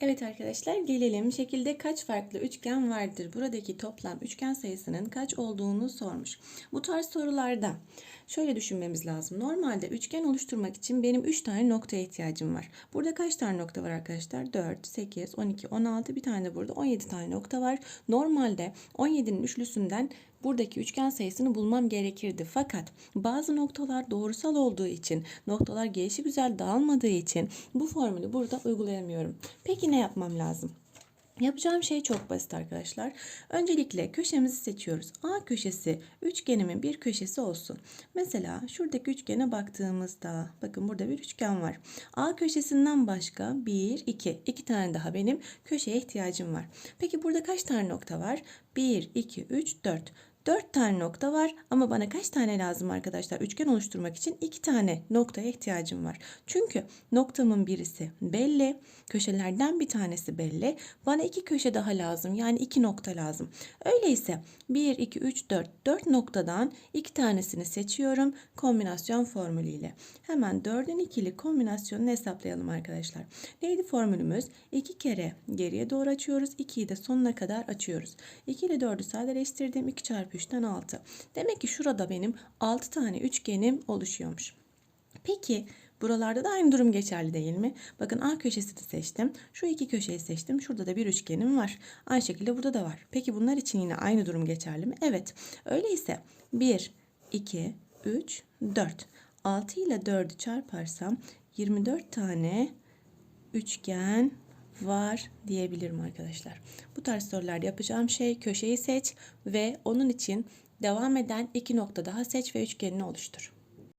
Evet arkadaşlar gelelim şekilde kaç farklı üçgen vardır? Buradaki toplam üçgen sayısının kaç olduğunu sormuş. Bu tarz sorularda şöyle düşünmemiz lazım. Normalde üçgen oluşturmak için benim 3 tane noktaya ihtiyacım var. Burada kaç tane nokta var arkadaşlar? 4, 8, 12, 16 bir tane burada 17 tane nokta var. Normalde 17'nin üçlüsünden buradaki üçgen sayısını bulmam gerekirdi. Fakat bazı noktalar doğrusal olduğu için, noktalar gelişi güzel dağılmadığı için bu formülü burada uygulayamıyorum. Peki ne yapmam lazım? Yapacağım şey çok basit arkadaşlar. Öncelikle köşemizi seçiyoruz. A köşesi üçgenimin bir köşesi olsun. Mesela şuradaki üçgene baktığımızda bakın burada bir üçgen var. A köşesinden başka 1, 2, 2 tane daha benim köşeye ihtiyacım var. Peki burada kaç tane nokta var? 1, 2, 3, 4. 4 tane nokta var ama bana kaç tane lazım arkadaşlar? Üçgen oluşturmak için 2 tane noktaya ihtiyacım var. Çünkü noktamın birisi belli, köşelerden bir tanesi belli. Bana iki köşe daha lazım. Yani iki nokta lazım. Öyleyse 1, 2, 3, 4, 4 noktadan iki tanesini seçiyorum kombinasyon formülüyle. Hemen 4'ün ikili kombinasyonunu hesaplayalım arkadaşlar. Neydi formülümüz? 2 kere geriye doğru açıyoruz. 2'yi de sonuna kadar açıyoruz. 2 ile 4'ü sadeleştirdim. 2 çarpı 3'ten 6. Demek ki şurada benim 6 tane üçgenim oluşuyormuş. Peki buralarda da aynı durum geçerli değil mi? Bakın A köşesi de seçtim. Şu iki köşeyi seçtim. Şurada da bir üçgenim var. Aynı şekilde burada da var. Peki bunlar için yine aynı durum geçerli mi? Evet. Öyleyse 1, 2, 3, 4. 6 ile 4'ü çarparsam 24 tane üçgen var diyebilirim arkadaşlar. Bu tarz sorularda yapacağım şey köşeyi seç ve onun için devam eden iki nokta daha seç ve üçgenini oluştur.